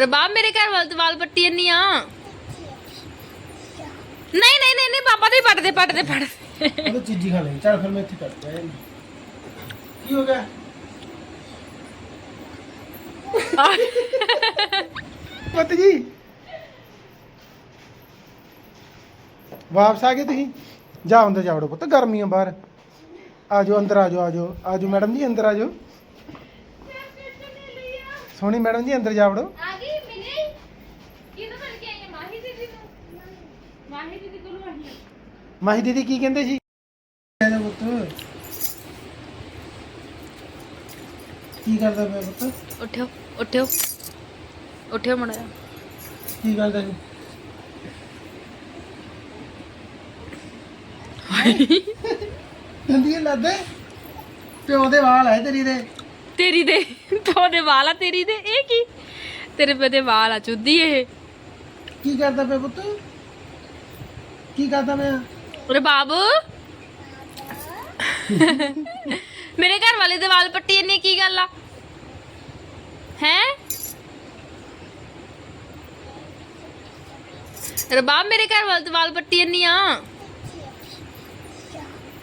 ਰਬਾਬ ਮੇਰੇ ਘਰ ਵਾਲ ਤੇ ਵਾਲ ਪੱਟੀ ਨਹੀਂ ਆ। ਨਹੀਂ ਨਹੀਂ ਨਹੀਂ ਨਹੀਂ ਪਾਪਾ ਦੇ ਪੱਟਦੇ ਪੱਟਦੇ ਪੱਟਦੇ। ਉਹ ਚੀਜ਼ੀ ਖਾ ਲਈ ਚੱਲ ਫਿਰ ਮੈਂ ਇੱਥੇ ਕੱਟ ਗਿਆ ਕੀ ਹੋ ਗਿਆ? ਪੁੱਤ ਜੀ ਵਾਪਸ ਆ ਗਏ ਤੁਸੀਂ? ਜਾ ਅੰਦਰ ਜਾਵੜੋ ਪੁੱਤ ਗਰਮੀਆਂ ਬਾਹਰ। ਆ ਜਾਓ ਅੰਦਰ ਆ ਜਾਓ ਆ ਜਾਓ ਆ ਮੈਡਮ ਜੀ, ਅੰਦਰ ਆ ਜਾਓ ਸੋਹਣੀ ਮੈਡਮ ਜੀ, ਅੰਦਰ ਜਾਵੜੋ ਆ ਗਈ ਮਿਲੇ ਕਿਹਨੂੰ ਮਿਲ ਕੇ ਆਈ ਹੈ ਮਾਹੀ ਦੀਦੀ ਨੂੰ ਮਾਹੀ ਦੀਦੀ ਕੋਲ ਆਈ ਹੈ ਮਾਹੀ ਦੀਦੀ ਕੀ ਕਹਿੰਦੇ ਸੀ? ਇਹਦਾ ਪੁੱਤ ਕੀ ਕਰਦਾ ਪਿਆ ਪੁੱਤ? ਉੱਠਿਓ ਉੱਠਿਓ। ਉੱਠਿਓ ਮੜਾ ਕੀ ਕਰਦਾ ਸੀ? ਦੰਦੀ ਲੱਦੇ ਪਿਓ ਦੇ ਵਾਲ ਆਏ ਤੇਰੀ ਦੇ। ਤੇਰੀ ਦੇ ਤੁਹਾਡੇ ਵਾਲ ਆ ਤੇਰੀ ਦੇ ਇਹ ਕੀ? ਤੇਰੇ ਪੇ ਦੇ ਵਾਲ ਆ ਚੁੱਦੀ ਇਹ। ਕੀ ਕਰਦਾ ਪਿਆ ਪੁੱਤ? ਕੀ ਕਰਦਾ ਮੈਂ ਉਰੇ ਬਾਬੂ। ਮੇਰੇ ਘਰ ਵਾਲੇ ਦੇ ਵਾਲ ਪੱਟੀ ਇੰਨੀ ਕੀ ਗੱਲ ਆ? ਹੈ? ਰਬਾਬ ਮੇਰੇ ਘਰ ਵਾਲੇ ਦੇ ਵਾਲ ਪੱਟੀ ਇੰਨੀ ਆ।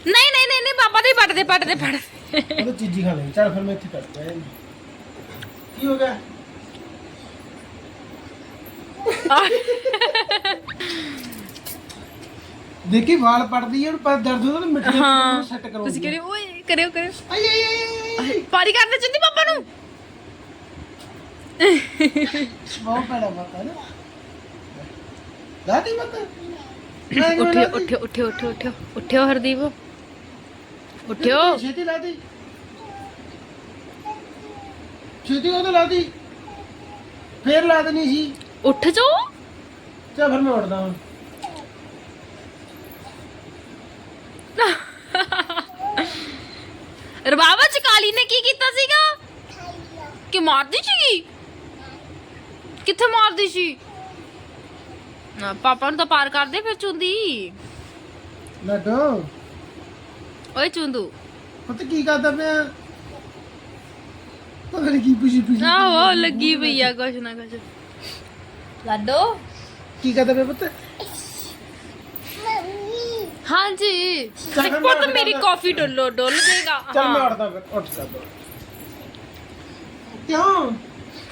ਨਹੀਂ ਨਹੀਂ ਨਹੀਂ ਨਹੀਂ ਪਾਪਾ ਦੇ ਪੱਟਦੇ ਪੱਟਦੇ ਪੱਟਦੇ। ਉਹ ਚੀਜ਼ੀ ਖਾ ਲਈ ਚੱਲ ਫਿਰ ਮੈਂ ਇੱਥੇ ਕੱਟ ਗਿਆ ਕੀ ਹੋ ਗਿਆ? ਦੇਖੀ ਵਾਲ ਪੜਦੀ ਹੈ ਪਰ ਦਰਦ ਹੁੰਦਾ ਨਾ ਮਿੱਟੀ ਹਾਂ। ਨੂੰ ਸੈੱਟ ਕਰੋ ਤੁਸੀਂ ਕਰਿਓ ਓਏ ਕਰਿਓ ਕਰਿਓ। ਆਈ ਆਈ ਆਈ, ਪਾਰੀ ਕਰਨੇ ਚੰਦੀ ਪਾਪਾ ਨੂੰ। ਬਹੁਤ ਪੈੜਾ ਮਤ ਨਾ। ਦਾਦੀ ਮਤ ਉੱਠਿਓ ਉੱਠਿਓ ਉੱਠਿਓ ਉੱਠਿਓ ਉੱਠਿਓ ਉੱਠਿਓ ਹਰਦੀਪ। ਉੱਠਿਓ। ਛੇਤੀ ਲਾ ਦੀ ਛੇਤੀ ਉਹ ਲਾ ਦੀ ਫੇਰ ਲਾ ਦੇਣੀ ਸੀ। ਉੱਠ ਜੋ ਚੱਲ ਫਿਰ ਮੈਂ ਉੱਠਦਾ ਹੁਣ ਰਬਾਬਾ ਚ ਕਾਲੀ ਨੇ ਕੀ ਕੀਤਾ ਸੀਗਾ ਕਿ ਮਾਰਦੀ ਸੀਗੀ ਕਿੱਥੇ ਮਾਰਦੀ ਸੀ ਨਾ ਪਾਪਾ ਨੂੰ ਤਾਂ ਪਾਰ ਕਰਦੇ ਫਿਰ ਚੁੰਦੀ ਲੱਡੋ ਓਏ ਚੁੰਦੂ ਪਤਾ ਕੀ ਕਰਦਾ ਪਿਆ ਪਤਾ ਨਹੀਂ ਕੀ ਪੁੱਛੀ ਪੁੱਛੀ ਆਹੋ ਲੱਗੀ ਪਈ ਆ ਕੁਛ ਨਾ ਕੁਛ ਲਾਡੋ ਕੀ ਕਰਦਾ ਪਿਆ ਪੁੱਤ ਹਾਂਜੀ। ਚੱਲ ਫਿਰ ਪੁੱਤ ਮੈਂ ਮੇਰੀ ਉੱਠਦਾ। ਕਾਫੀ ਡੋਲੋ ਡੋਲ ਦੇਗਾ ਚੱਲ ਮੈਂ। ਉੱਠਦਾ ਫਿਰ ਉੱਠ ਕਰ ਕਿਉਂ?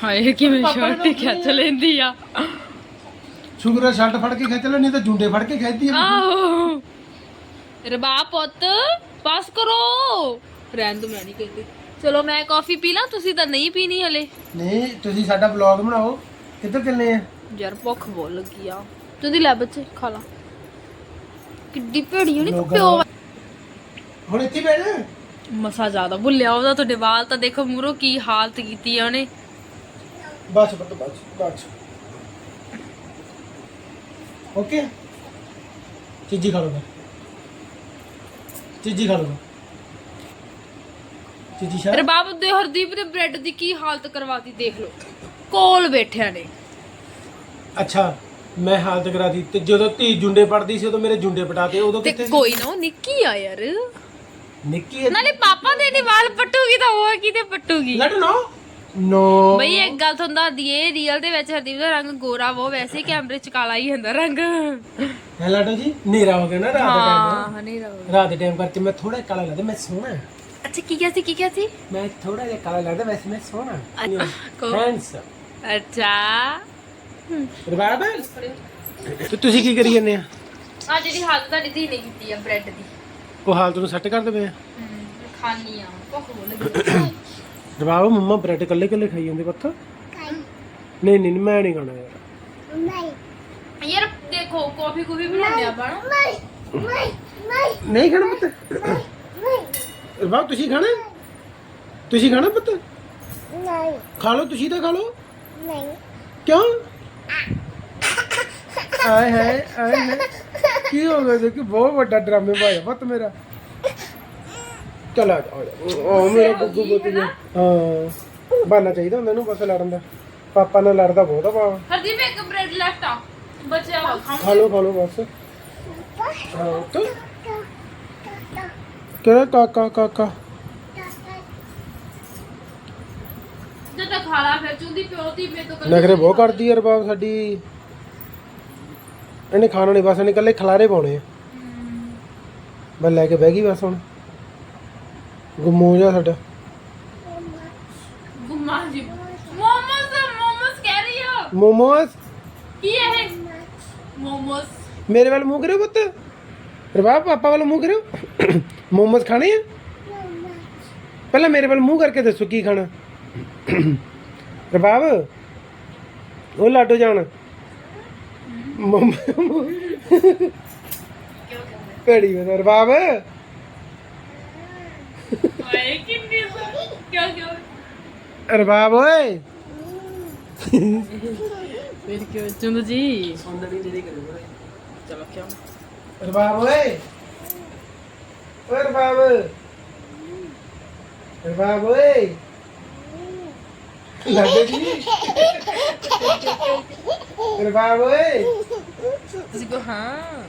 ਹਾਏ ਕਿਵੇਂ ਸ਼ਰਟ ਖਿੱਚ ਲੈਂਦੀ ਆ। ਸ਼ੁਕਰ ਹੈ ਸ਼ਰਟ ਫੜ ਕੇ ਖਿੱਚ ਲੈ ਨਹੀਂ ਤਾਂ ਜੁੰਡੇ ਫੜ ਕੇ ਖਿੱਚਦੀ ਆ? ਆਹੋ। ਰਬਾ ਪੁੱਤ ਪਾਸ ਕਰੋ। ਰਹਿਣ ਦੋ ਮੈਂ ਨਹੀਂ ਕਹਿੰਦੀ। ਚਲੋ ਮੈਂ ਕਾਫੀ ਪੀ ਲਾਂ ਤੁਸੀਂ ਤਾਂ ਨਹੀਂ ਪੀਣੀ ਹਲੇ। ਨਹੀਂ ਤੁਸੀਂ ਸਾਡਾ ਵਲੌਗ ਬਣਾਓ। ਕਿੱਧਰ ਚੱਲੇ ਆ? ਯਾਰ ਭੁੱਖ ਬਹੁਤ ਲੱਗੀ ਆ। ਤੁਸੀਂ ਲੈ ਬੱਚੇ ਖਾ ਲਾ। ਕਿੱਡੀ ਭੇੜੀ ਹੋਣੀ ਪਿਓ ਹੁਣ ਇੱਥੇ ਬੈਠ ਮਸਾ ਜ਼ਿਆਦਾ ਭੁੱਲਿਆ ਉਹਦਾ ਤੁਹਾਡੇ ਵਾਲ ਤਾਂ ਦੇਖੋ ਮੂਰੋ ਕੀ ਹਾਲਤ ਕੀਤੀ ਆ ਉਹਨੇ। ਬਸ ਬਸ ਬਸ। ਓਕੇ? ਚੀਜੀ ਖਾ ਲਓ। ਚੀਜੀ ਖਾ ਲਓ ਚੀਜੀ ਸ਼ਾ ਰਬਾਬ ਦੇ ਹਰਦੀਪ ਦੇ ਬ੍ਰੈਡ ਦੀ ਕੀ ਹਾਲਤ ਕਰਵਾਤੀ ਦੇਖ ਲਓ। ਕੋਲ ਬੈਠਿਆ ਨੇ। ਅੱਛਾ। ਮੈਂ ਹਾਲਤ ਕਰਾਤੀ ਤੇ ਜਦੋਂ ਧੀ ਜੁੰਡੇ ਪੜਦੀ ਸੀ ਉਦੋਂ ਮੇਰੇ ਜੁੰਡੇ ਪਟਾਤੇ ਉਦੋਂ ਤੇ ਕਿੱਥੇ ਸੀ? ਕੋਈ ਨਾ ਉਹ ਨਿੱਕੀ ਆ ਯਾਰ। ਨਿੱਕੀ ਨਾਲੇ ਪਾਪਾ ਦੇ ਨਹੀਂ ਵਾਲ ਪੱਟੂਗੀ ਤਾਂ ਉਹ ਕਿਤੇ ਪੱਟੂਗੀ? ਲੱਟ ਨੋ। ਨੋ। ਬਈ ਇੱਕ ਗੱਲ ਤੁਹਾਨੂੰ ਦੱਸਦੀ ਏ ਰੀਅਲ ਦੇ ਵਿੱਚ ਹਰਦੀਪ ਦਾ ਰੰਗ ਗੋਰਾ ਉਹ ਵੈਸੇ ਹੀ ਕੈਮਰੇ ਚ ਕਾਲਾ ਹੀ ਹੁੰਦਾ ਰੰਗ। ਹੈ ਲਾਟੋ ਜੀ? ਹਨੇਰਾ ਹੋ ਗਿਆ ਨਾ ਰਾਤ ਦਾ ਟਾਈਮ ਹਾਂ ਨਹੀਂ ਰਹੋ ਰਾਤ ਦੇ ਟਾਈਮ ਕਰਕੇ ਮੈਂ ਥੋੜਾ ਕਾਲਾ ਲੱਗਦਾ ਮੈਂ ਸੋਹਣਾ ਅੱਛਾ ਕੀ ਕਿਹਾ ਸੀ ਕੀ ਕਿਹਾ ਸੀ? ਮੈਂ ਥੋੜਾ ਜਿਹਾ ਕਾਲਾ ਲੱਗਦਾ ਵੈਸੇ ਮੈਂ ਸੋਹਣਾ ਅੱਛਾ, ਕੋ- ਹੈਂਡਸਮ ਅੱਛਾ। ਰਬਾਬ ਤੇ ਤੁਸੀਂ ਕੀ ਕਰੀ ਜਾਂਦੇ ਆ? ਆ ਜਿਹੜੀ ਹਾਲਤ ਤੁਹਾਡੀ ਧੀ ਨੇ ਕੀਤੀ ਆ ਬ੍ਰੈਡ ਦੀ। ਉਹ ਹਾਲਤ ਨੂੰ ਸੈੱਟ ਕਰ ਦੇਵੇ ਖਾਣੀ ਆ ਭੁੱਖ ਬਹੁਤ ਲੱਗੀ ਰਬਾਬ ਮੰਮਾ ਬ੍ਰੈਡ ਕੱਲੇ ਕੱਲੇ ਖਾਈ ਜਾਂਦੇ ਪੁੱਤ। ਨਹੀਂ। ਨਹੀਂ ਮੈਂ ਨਹੀਂ ਖਾਣਾ ਯਾਰ। ਯਾਰ ਦੇਖੋ ਕਾਫੀ ਕੁਫੀ ਬਣਾਉਂਦੇ ਆਪਾਂ ਨਾ। ਨਹੀਂ ਖਾਣਾ ਪੁੱਤ? ਰਬਾਬ ਤੁਸੀਂ ਖਾਣਾ? ਤੁਸੀਂ ਖਾਣਾ ਪੁੱਤ? ਖਾ ਲਓ ਤੁਸੀਂ ਤਾਂ ਖਾ ਲਓ। ਕਿਉਂ? ਆਏ ਹੈ ਆਏ ਹੈ ਕੀ ਹੋ ਗਿਆ ਦੇਖੀ ਬਹੁਤ ਵੱਡਾ ਡਰਾਮੇ ਭਾਇਆ ਪੁੱਤ ਮੇਰਾ। ਚਲ ਆ ਜਾ ਆ ਜਾ। ਉਹ ਮੇਰਾ ਗੁੱਗੂ ਪੁੱਤ ਜੀ। ਹਾਂ ਬਾਨਾ ਚਾਹੀਦਾ ਹੁੰਦਾ ਇਹਨੂੰ ਬਸ ਲੜਨ ਦਾ। ਪਾਪਾ ਨਾਲ ਲੜਦਾ ਬਹੁਤ ਆ ਪਾਪਾ ਹਰਦੀਪ ਇੱਕ ਬ੍ਰੈਡ ਲੈਫਟ ਆ। ਬਚਿਆ ਖਾਂ ਖਾ ਲਓ ਖਾ ਲਓ ਬਸ। ਹਾਂ ਤੂੰ ਕਿਹੜਾ ਕਾਕਾ ਕਾਕਾ ਜਦ ਤਾਂ ਖਾ ਲਾ ਫਿਰ ਚੁੰਦੀ ਪਿਓ ਦੀ ਮੇਰੇ ਤੋਂ ਕੱਲੀ ਨਖਰੇ ਬਹੁਤ ਕਰਦੀ ਯਾਰ ਬਾਪ ਸਾਡੀ। ਇਹਨੇ ਖਾਣਾ ਨਹੀਂ ਬਸ ਇਹਨੇ ਇਕੱਲੇ ਖਲਾਰੇ ਪਾਉਣੇ ਆ। ਮੈਂ ਲੈ ਕੇ ਬਹਿ ਗਈ ਬਸ ਹੁਣ। ਗੁੰਮੋ ਜਾ ਸਾਡਾ। ਗੁੰਮਾ ਜੀ। ਮੋਮੋਸ ਮੋਮੋਸ ਕਹਿ ਰਹੀ ਹੋ? ਮੋਮੋਸ? ਕੀ ਇਹ? ਮੋਮੋਸ। ਮੇਰੇ ਵੱਲ ਮੂੰਹ ਕਰਿਓ ਪੁੱਤ। ਰਬਾਬ ਪਾਪਾ ਵੱਲ ਮੂੰਹ ਕਰਿਓ। ਮੋਮੋਸ ਖਾਣੇ ਆ? ਪਹਿਲਾਂ ਮੇਰੇ ਵੱਲ ਮੂੰਹ ਕਰਕੇ ਦੱਸੋ ਕੀ ਖਾਣਾ। ਰਬਾਬ ਉਹ ਲਾਡੋ ਜਾਣ। ਮੋਮ ਵੇ ਰਬਾਬ। ਓਏ ਕਿੰਨੀ ਕਿਉਂ ਕਿਉਂ ਰਬਾਬ ਓਏ। ਫਿਰ ਕਿਉਂ? ਚੁੰਦ ਜੀ। ਚਲੋ ਕਿਉਂ ਰਬਾਬ ਓਏ। ਓਏ ਰਬਾਬ। ਰਬਾਬ ਓਏ। ਲੱਗੇ ਜੀ। ਰਬਾਬ ਓਏ। ਤੁਸੀਂ ਕੋ ਹਾਂ।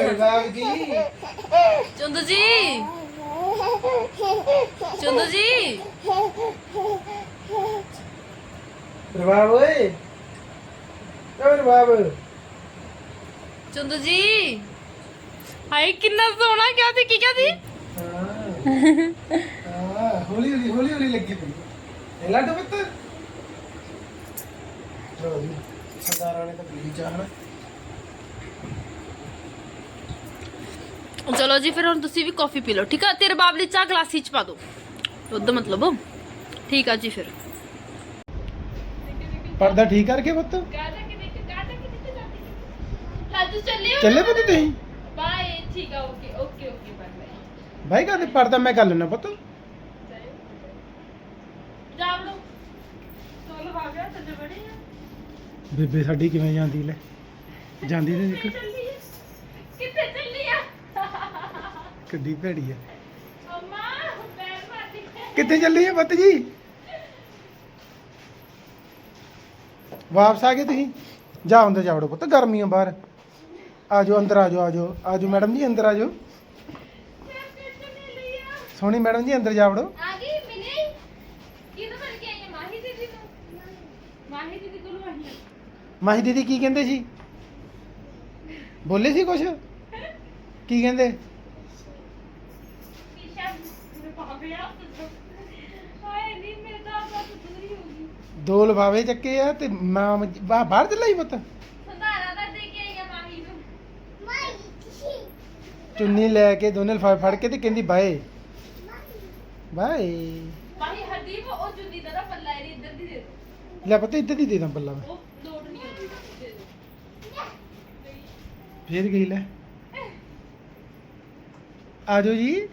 ਰਬਾਬ ਜੀ। ਚੁੰਦ ਜੀ। ਚੁੰਦ ਜੀ। ਰਬਾਬ ਓਏ। ਰਬਾਬ ਚੁੰਦ ਜੀ। ਹਾਏ ਕਿੰਨਾ ਸੋਹਣਾ ਕਿਹਾ ਸੀ ਕੀ ਕਿਹਾ ਸੀ? ਹਾਂ। ਹੌਲੀ ਹੌਲੀ ਹੌਲੀ ਹੌਲੀ ਲੱਗੀ ਪਈ। ਇਹ ਲੱਡ ਪੁੱਤ ਲੋ ਜੀ ਸਰਦਾਰਾਂ ਨੇ ਤਾਂ ਪੀਲੀ ਚਾਹ ਨਾ ਚਲੋ ਜੀ ਫਿਰ ਹੁਣ ਤੁਸੀਂ ਵੀ ਕਾਫੀ ਪੀ ਲਓ ਠੀਕ ਆ ਤੇਰੇ ਬਾਬਲੀ ਚਾਹ ਗਲਾਸੀ ਚ ਪਾ ਦਿਓ ਉਹਦਾ ਮਤਲਬ ਠੀਕ ਆ ਜੀ ਫਿਰ ਪਰਦਾ ਠੀਕ ਕਰਕੇ ਪੁੱਤ ਅੱਜ ਚੱਲੇ ਚੱਲੇ ਪੁੱਤ ਤੁਸੀਂ ਬਾਏ ਠੀਕ ਆ okay okay okay bye bye ਭਾਈ ਕਹਿੰਦੇ ਪਰਦਾ ਮੈਂ ਕਰ ਲੈਣਾ ਪੁੱਤ ਜਾ ਲੋ ਸੋਲ ਆ ਗਿਆ ਤੇ ਬੜੀ ਆ ਬੇਬੇ ਸਾਡੀ ਕਿਵੇਂ ਜਾਂਦੀ ਲੈ? ਜਾਂਦੀ ਚੱਲੀ ਆ। ਕਿੱਥੇ ਚੱਲੀ ਆ? ਕਿੱਡੀ ਭੈੜੀ ਆ। ਅੰਮਾ ਪੈਰ ਮਾਰਦੀ ਕਿੱਥੇ ਚੱਲੀ ਆ ਪੁੱਤ ਜੀ? ਵਾਪਸ ਆ ਗਏ ਤੁਸੀਂ? ਜਾ ਅੰਦਰ ਜਾਵੜੋ ਪੁੱਤ ਗਰਮੀ ਆ ਬਾਹਰ। ਆ ਜਾਓ ਅੰਦਰ ਆ ਜਾਓ ਆ ਜਾਓ ਆ ਜਾਓ ਮੈਡਮ ਜੀ ਅੰਦਰ ਆ? ਜਾਓ ਸੋਹਣੀ ਮੈਡਮ ਜੀ ਅੰਦਰ ਜਾਵੜੋ ਆ ਗਈ ਮਿਲੇ ਕਿਹਨੂੰ ਮਿਲ ਕੇ ਆਈ ਆ ਮਾਹੀ ਦੀਦੀ ਨੂੰ ਮਾਹੀ ਦੀਦੀ ਕੋਲ ਆਈ ਆ। ਮਾਹੀ ਦੀਦੀ ਕੀ ਕਹਿੰਦੇ ਸੀ? ਬੋਲੇ ਸੀ ਕੁਛ? ਕੀ ਕਹਿੰਦੇ? ਪੀਸ਼ਾ ਮੇਰੇ ਪਾਪੇ ਆ। ਹਾਏ ਨਹੀਂ ਮੇਰੇ ਤਾਂ ਆਪ ਦੂਰੀ ਹੋ ਗਈ। ਦੋ ਲਫਾਵੇ ਚੱਕੇ ਆ ਤੇ ਮਾਂ ਬਾ- ਬਾਹਰ ਚੱਲਾ ਹੀ ਪੁੱਤ। ਸੰਧਾਰਾ ਦਾ ਦੇ ਕੇ ਆਈ ਆ ਮਾਹੀ ਨੂੰ। ਚੁੰਨੀ ਲੈ ਕੇ ਦੋਨੇ ਲਫਾਵੇ ਫੜ ਕੇ ਤੇ ਕਹਿੰਦੀ ਬਾਏ। ਬਾਏ। ਮਾਹੀ ਹਰਦੀਪ ਉਹ ਜੁਦੀ ਦਾ ਨਾ ਪੱਲਾ ਇਹਦੀ ਇੱਧਰ ਦੀ ਦੇ ਦੋ ਲੈ ਪਤਾ ਇੱਧਰ ਦੀ ਦੇ ਦਾਂ ਬੱਲਾ ਮੈਂ। ਫੇਰ ਗਈ ਲੈ। ਆ ਜਾਓ ਜੀ।